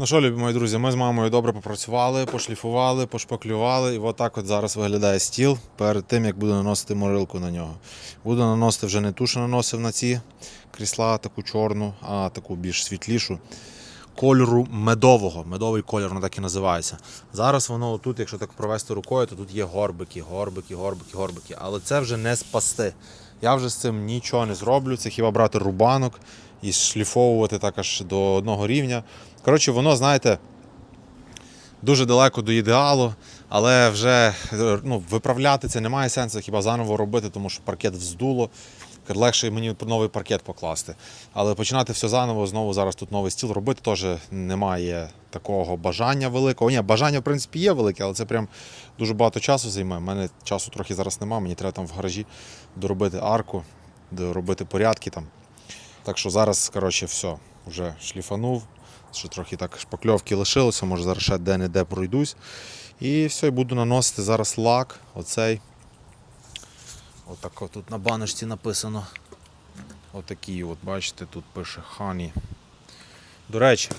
Ну що, любі мої друзі, ми з мамою добре попрацювали, пошліфували, пошпаклювали, і отак от зараз виглядає стіл перед тим, як буду наносити морилку на нього. Буду наносити вже не ту, що наносив на ці крісла, таку чорну, а таку більш світлішу. Кольору медового, медовий кольор, воно так і називається. Зараз воно тут, якщо так провести рукою, то тут є горбики, горбики, горбики, горбики. Але це вже не спасти. Я вже з цим нічого не зроблю. Це хіба брати рубанок і шліфовувати так аж до одного рівня. Коротше, воно, знаєте, дуже далеко до ідеалу, але вже е, ну, виправляти це немає сенсу, хіба заново робити, тому що паркет вздуло. Легше мені новий паркет покласти. Але починати все заново, знову зараз тут новий стіл робити теж немає такого бажання великого. Ні, бажання, в принципі, є велике, але це прям дуже багато часу займе. У мене часу трохи зараз немає, мені треба там в гаражі доробити арку, доробити порядки там. Так що зараз, коротше, все, вже шліфанув. Ще трохи так шпакльовки лишилося, може зараз ще де-не-де пройдусь. І все, і буду наносити зараз лак, оцей. Отак тут на баночці написано. Отакий, от, бачите, тут пише Honey. До речі,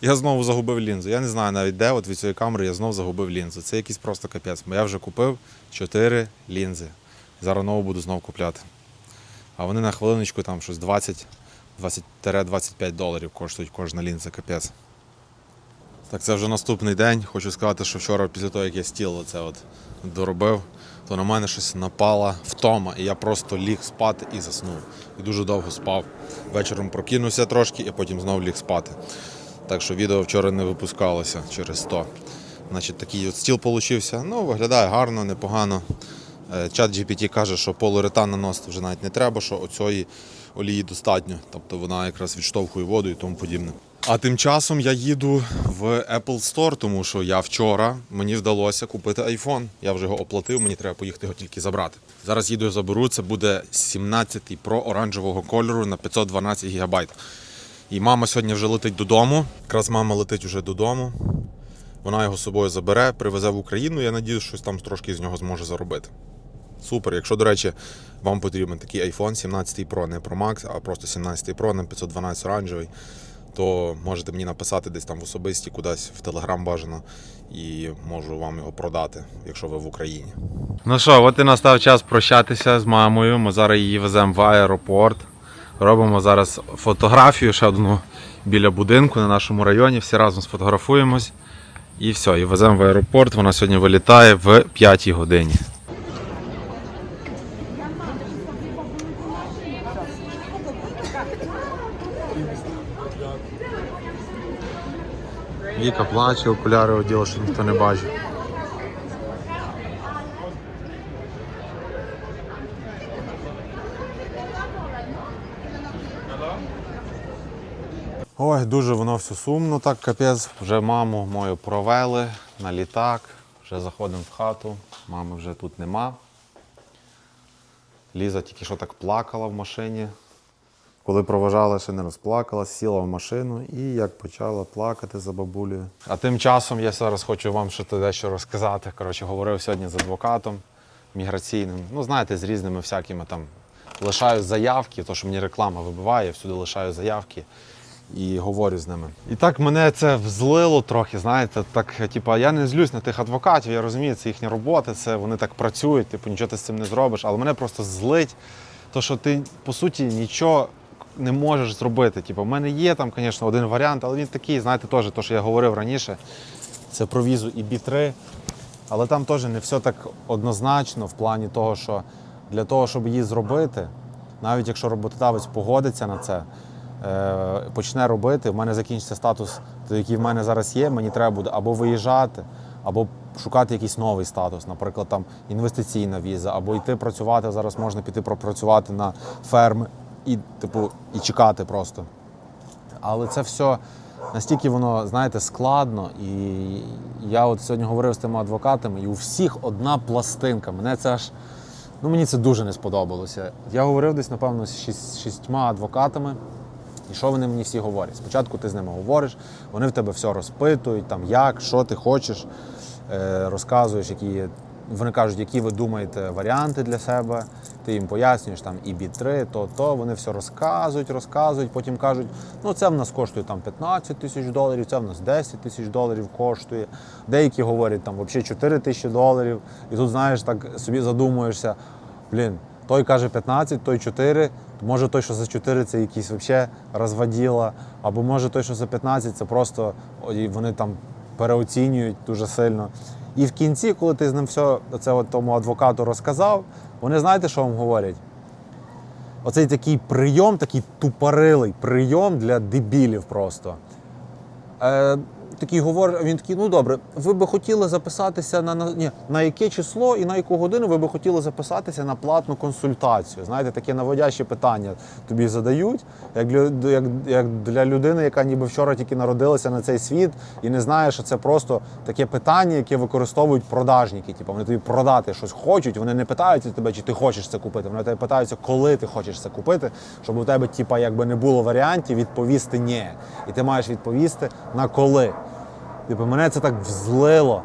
я знову загубив лінзу. Я не знаю навіть де, от від цієї камери я знову загубив лінзу. Це якийсь просто капець. Я вже купив 4 лінзи. Зараз нову буду знову купляти. А вони на хвилиночку там щось 20 20-25 доларів коштують кожна лінза, капець. Так, це вже наступний день. Хочу сказати, що вчора, після того, як я стіл оце от доробив, то на мене щось напала втома, і я просто ліг спати і заснув. І дуже довго спав. Вечором прокинувся трошки, і потім знову ліг спати. Так що відео вчора не випускалося через то. Значить, такий от стіл получився. Ну, виглядає гарно, непогано. Е, Чат GPT каже, що полуретан наносити вже навіть не треба, що оцієї олії достатньо. Тобто вона якраз відштовхує воду і тому подібне. А тим часом я їду в Apple Store, тому що я вчора мені вдалося купити iPhone. Я вже його оплатив, мені треба поїхати його тільки забрати. Зараз їду заберу. Це буде 17 Pro оранжевого кольору на 512 ГБ. І мама сьогодні вже летить додому. Якраз мама летить вже додому. Вона його з собою забере, привезе в Україну. Я надію, щось там трошки з нього зможе заробити. Супер. Якщо, до речі, вам потрібен такий iPhone 17 Pro, не Pro Max, а просто 17 Pro на 512 оранжевий, то можете мені написати десь там в особисті, кудись в Telegram бажано, і можу вам його продати, якщо ви в Україні. Ну що, от і настав час прощатися з мамою. Ми зараз її веземо в аеропорт. Робимо зараз фотографію ще одну біля будинку на нашому районі. Всі разом сфотографуємось. І все, і веземо в аеропорт. Вона сьогодні вилітає в 5 годині. Віка плаче, окуляри оділа, що ніхто не бачить. Ой, дуже воно все сумно, так капець. Вже маму мою провели на літак. Вже заходимо в хату. Мами вже тут нема. Ліза тільки що так плакала в машині. Коли проважала, ще не розплакалась, сіла в машину і як почала плакати за бабулею. А тим часом я зараз хочу вам ще дещо розказати. Коротше, говорив сьогодні з адвокатом міграційним. Ну, знаєте, з різними всякими там лишаю заявки, то що мені реклама вибиває, всюди лишаю заявки і говорю з ними. І так мене це взлило трохи, знаєте, так, типа, я не злюсь на тих адвокатів, я розумію, це їхня робота, це вони так працюють, типу, нічого ти з цим не зробиш, але мене просто злить, то що ти по суті нічого не можеш зробити. Типу, в мене є там, звісно, один варіант, але він такий, знаєте, теж, то, що я говорив раніше, це про візу і бі-3. Але там теж не все так однозначно в плані того, що для того, щоб її зробити, навіть якщо роботодавець погодиться на це, е, почне робити, в мене закінчиться статус, який в мене зараз є, мені треба буде або виїжджати, або шукати якийсь новий статус, наприклад, там інвестиційна віза, або йти працювати. Зараз можна піти пропрацювати на ферми і, типу, і чекати просто. Але це все настільки воно, знаєте, складно. І я от сьогодні говорив з тими адвокатами, і у всіх одна пластинка. Мене це аж. Ну, мені це дуже не сподобалося. Я говорив десь, напевно, з шість- шістьма адвокатами. І що вони мені всі говорять? Спочатку ти з ними говориш, вони в тебе все розпитують, там як, що ти хочеш, е, розказуєш, які є вони кажуть, які ви думаєте варіанти для себе. Ти їм пояснюєш там і бі 3 то, то. Вони все розказують, розказують. Потім кажуть, ну це в нас коштує там 15 тисяч доларів, це в нас 10 тисяч доларів коштує. Деякі говорять там взагалі 4 тисячі доларів. І тут, знаєш, так собі задумуєшся, блін, той каже 15, той 4. Може той, що за 4 це якийсь взагалі розводіла, або може той, що за 15, це просто вони там переоцінюють дуже сильно. І в кінці, коли ти з ним все це от тому адвокату розказав, вони знаєте, що вам говорять? Оцей такий прийом, такий тупорилий прийом для дебілів просто. Е, такий говорить, він такий, ну добре, ви би хотіли записатися на, на, ні, на яке число і на яку годину ви би хотіли записатися на платну консультацію. Знаєте, таке наводяще питання тобі задають, як для, як, як для людини, яка ніби вчора тільки народилася на цей світ і не знає, що це просто таке питання, яке використовують продажники. Типу, вони тобі продати щось хочуть, вони не питаються тебе, чи ти хочеш це купити. Вони тебе питаються, коли ти хочеш це купити, щоб у тебе, типу, якби не було варіантів відповісти ні. І ти маєш відповісти на коли. Типу, мене це так взлило.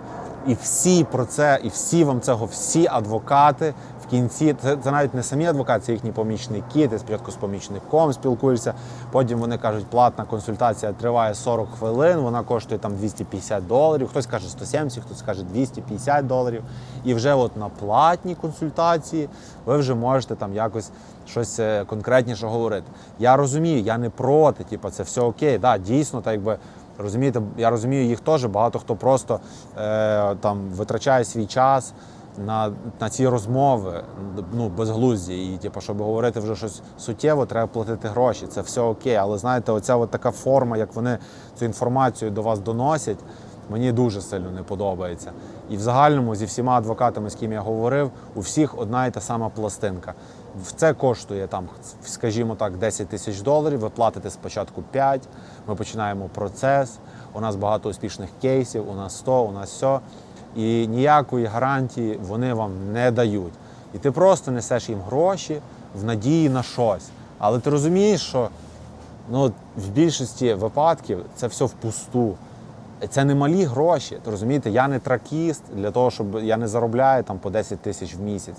І всі про це, і всі вам цього, всі адвокати в кінці, це, це навіть не самі адвокати, це їхні помічники. Ти спочатку з помічником спілкуєшся, потім вони кажуть, платна консультація триває 40 хвилин, вона коштує там 250 доларів. Хтось каже 170, хтось каже 250 доларів. І вже от на платній консультації ви вже можете там якось щось е, конкретніше говорити. Я розумію, я не проти, типу, це все окей. Да, дійсно, так якби. Розумієте, я розумію їх теж. Багато хто просто е, там витрачає свій час на, на ці розмови, ну безглузді. І типу, щоб говорити вже щось суттєво, треба платити гроші. Це все окей. Але знаєте, оця от така форма, як вони цю інформацію до вас доносять, мені дуже сильно не подобається. І в загальному зі всіма адвокатами, з ким я говорив, у всіх одна і та сама пластинка. Це коштує там, скажімо так, 10 тисяч доларів. Ви платите спочатку 5, ми починаємо процес. У нас багато успішних кейсів, у нас 100, у нас все. І ніякої гарантії вони вам не дають. І ти просто несеш їм гроші в надії на щось. Але ти розумієш, що ну, в більшості випадків це все впусту. Це не малі гроші. То розумієте, я не тракіст для того, щоб я не заробляю там по 10 тисяч в місяць.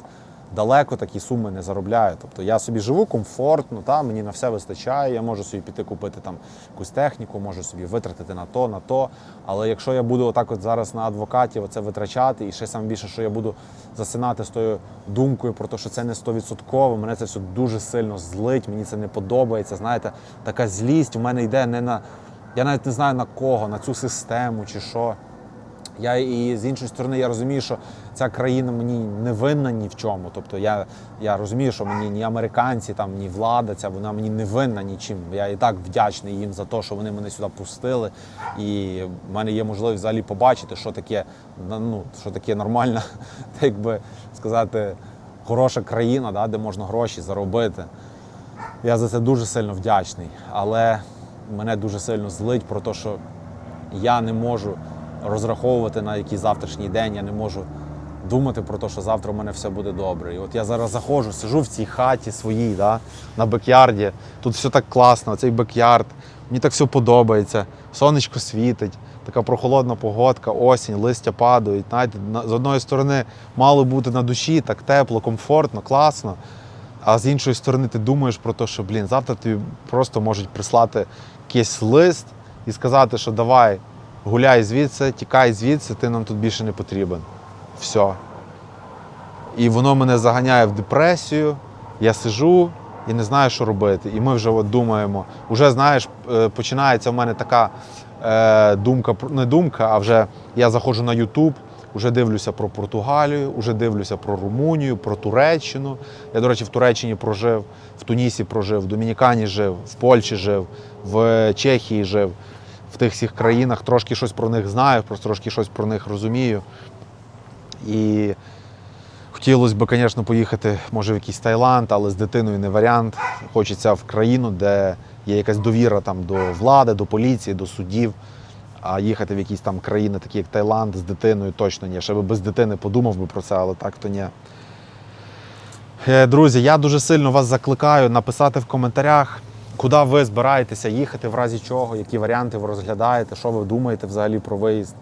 Далеко такі суми не заробляю. Тобто я собі живу комфортно, та, мені на все вистачає, я можу собі піти купити там якусь техніку, можу собі витратити на то, на то. Але якщо я буду отак от зараз на адвокатів оце витрачати, і ще саме більше, що я буду засинати з тою думкою про те, що це не 100%, мене це все дуже сильно злить, мені це не подобається. Знаєте, така злість у мене йде не на. Я навіть не знаю на кого, на цю систему чи що. Я і з іншої сторони я розумію, що ця країна мені не винна ні в чому. Тобто я, я розумію, що мені ні американці, там, ні влада, ця вона мені не винна нічим. Я і так вдячний їм за те, що вони мене сюди пустили. І в мене є можливість взагалі побачити, що таке, ну, що таке нормальна, так би сказати, хороша країна, да, де можна гроші заробити. Я за це дуже сильно вдячний. Але мене дуже сильно злить про те, що я не можу розраховувати на якийсь завтрашній день, я не можу думати про те, що завтра у мене все буде добре. І от я зараз заходжу, сижу в цій хаті своїй, да, на бекярді. Тут все так класно, цей бекярд. Мені так все подобається. Сонечко світить, така прохолодна погодка, осінь, листя падають. Знаєте, з одної сторони мало бути на душі, так тепло, комфортно, класно. А з іншої сторони, ти думаєш про те, що блін, завтра тобі просто можуть прислати якийсь лист і сказати, що давай, гуляй звідси, тікай звідси, ти нам тут більше не потрібен. Все. І воно мене заганяє в депресію. Я сижу і не знаю, що робити. І ми вже от думаємо, вже знаєш, е, починається в мене така е, думка, не думка, а вже я заходжу на Ютуб, вже дивлюся про Португалію, вже дивлюся про Румунію, про Туреччину. Я, до речі, в Туреччині прожив, в Тунісі прожив, в Домінікані жив, в Польщі жив, в Чехії жив. В тих всіх країнах трошки щось про них знаю, трошки щось про них розумію. І хотілося б, звісно, поїхати, може, в якийсь Таїланд, але з дитиною не варіант. Хочеться в країну, де є якась довіра там, до влади, до поліції, до судів. А їхати в якісь там країни, такі як Таїланд, з дитиною точно ні. Ще би без дитини подумав би про це, але так то ні. Е, Друзі, я дуже сильно вас закликаю написати в коментарях, куди ви збираєтеся їхати, в разі чого, які варіанти ви розглядаєте, що ви думаєте взагалі про виїзд.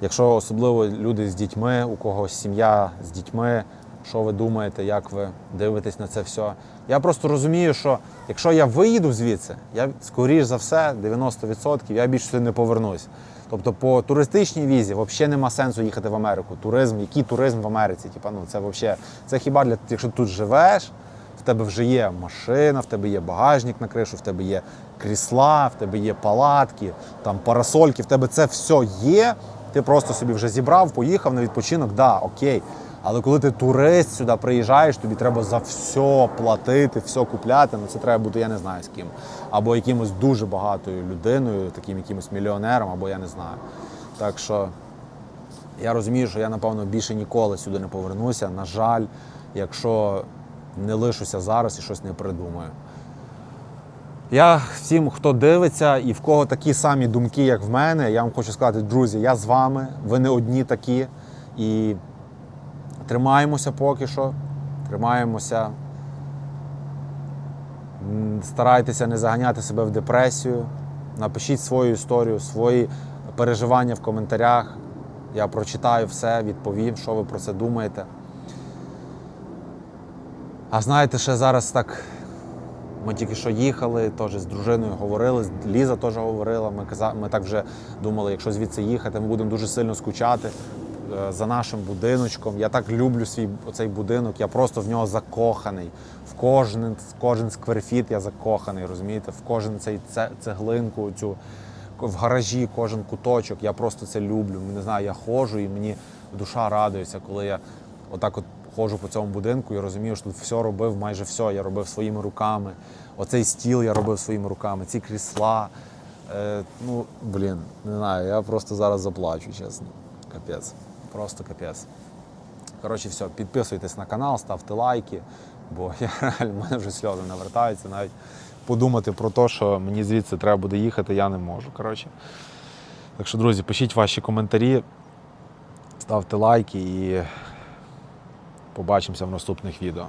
Якщо особливо люди з дітьми, у когось сім'я з дітьми, що ви думаєте, як ви дивитесь на це все? Я просто розумію, що якщо я виїду звідси, я скоріш за все, 90% я більше сюди не повернусь. Тобто по туристичній візі взагалі нема сенсу їхати в Америку. Туризм, який туризм в Америці? Типа, ну це взагалі, це хіба для якщо тут живеш, в тебе вже є машина, в тебе є багажник на кришу, в тебе є крісла, в тебе є палатки, там парасольки, в тебе це все є. Ти просто собі вже зібрав, поїхав на відпочинок, да, окей. Але коли ти турист сюди приїжджаєш, тобі треба за все платити, все купляти. Ну це треба бути, я не знаю з ким. Або якимось дуже багатою людиною, таким якимось мільйонером, або я не знаю. Так що я розумію, що я, напевно, більше ніколи сюди не повернуся. На жаль, якщо не лишуся зараз і щось не придумаю. Я всім, хто дивиться і в кого такі самі думки, як в мене, я вам хочу сказати, друзі, я з вами, ви не одні такі. І тримаємося поки що, тримаємося. Старайтеся не заганяти себе в депресію. Напишіть свою історію, свої переживання в коментарях. Я прочитаю все, відповім, що ви про це думаєте. А знаєте, ще зараз так. Ми тільки що їхали, теж з дружиною говорили, Ліза теж говорила. Ми, каза, ми так вже думали, якщо звідси їхати, ми будемо дуже сильно скучати за нашим будиночком. Я так люблю свій оцей будинок, я просто в нього закоханий. В кожен, кожен скверфіт я закоханий, розумієте? В кожен цей це- цеглинку, цю в гаражі, кожен куточок. Я просто це люблю. Не знаю, я ходжу і мені душа радується, коли я отак от ходжу по цьому будинку і розумію, що тут все робив, майже все. Я робив своїми руками. Оцей стіл я робив своїми руками, ці крісла. Е, ну, блін, не знаю, я просто зараз заплачу, чесно. Капець. Просто капець. Коротше, все, підписуйтесь на канал, ставте лайки, бо я реально в мене вже сльози навертаються. Навіть подумати про те, що мені звідси треба буде їхати, я не можу. Коротше. Так що, друзі, пишіть ваші коментарі, ставте лайки і побачимося в наступних відео.